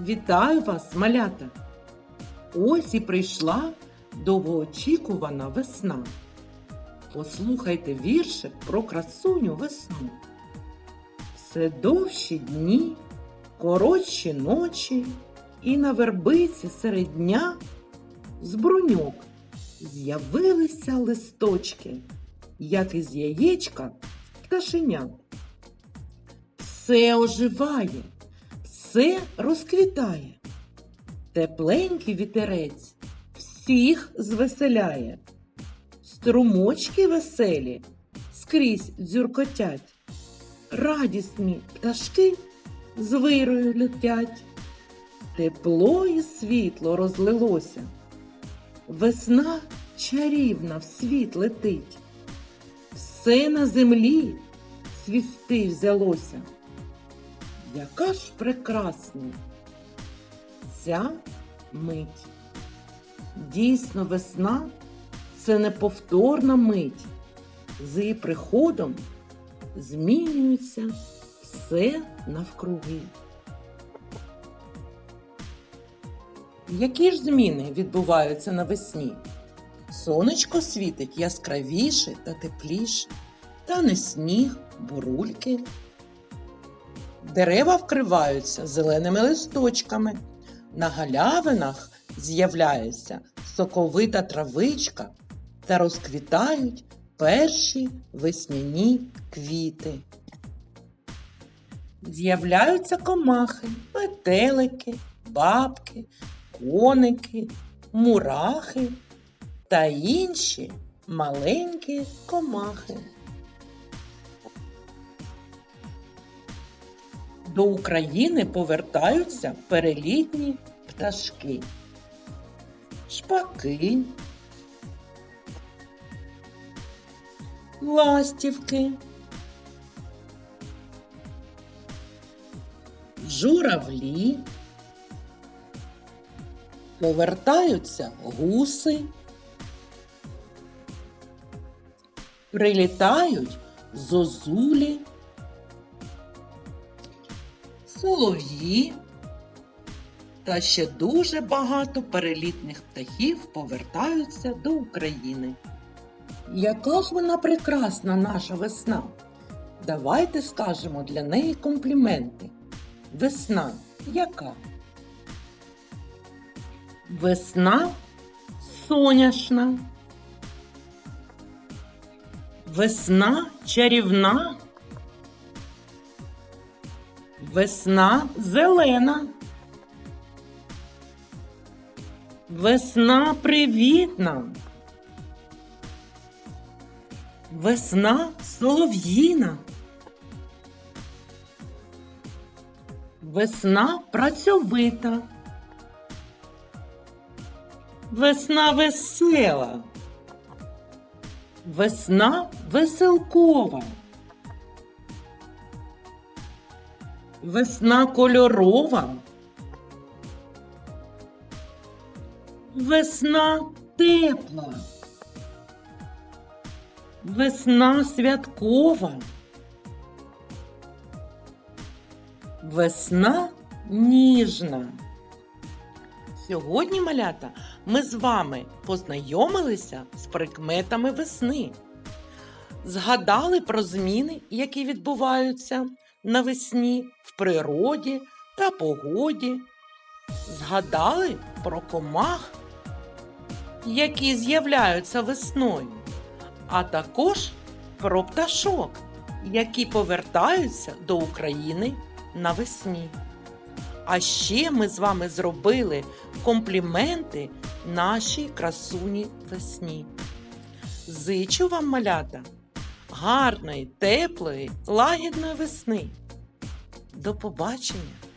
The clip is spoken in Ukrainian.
Вітаю вас, малята! Ось і прийшла довгоочікувана весна. Послухайте віршик про красуню весну. Все довші дні, коротші ночі, і на вербиці серед дня з бруньок з'явилися листочки, як із яєчка пташенят. Все оживає, все розквітає. Тепленький вітерець всіх звеселяє. Струмочки веселі скрізь дзюркотять. Радісні пташки з вирою летять. Тепло і світло розлилося. Весна чарівна в світ летить. Все на землі свісти взялося. Яка ж прекрасна ця мить. Дійсно, весна це неповторна мить. З її приходом змінюється все навкруги. Які ж зміни відбуваються навесні? Сонечко світить яскравіше та тепліше, та не сніг, бурульки. Дерева вкриваються зеленими листочками. На галявинах з'являється соковита травичка та розквітають перші весняні квіти. З'являються комахи, метелики, бабки, коники, мурахи та інші маленькі комахи. До України повертаються перелітні пташки, шпаки, ластівки, журавлі, повертаються гуси, прилітають зозулі солов'ї та ще дуже багато перелітних птахів повертаються до України. Яка ж вона прекрасна наша весна? Давайте скажемо для неї компліменти. Весна яка? Весна соняшна. Весна чарівна. Весна зелена. Весна привітна. Весна солов'їна. Весна працьовита. Весна весела. Весна веселкова. Весна кольорова. Весна тепла. Весна святкова. Весна ніжна. Сьогодні, малята, ми з вами познайомилися з прикметами весни. Згадали про зміни, які відбуваються навесні в природі та погоді. Згадали про комах, які з'являються весною, а також про пташок, які повертаються до України навесні. А ще ми з вами зробили компліменти нашій красуні весні. Зичу вам, малята, гарної, теплої, лагідної весни. До побачення!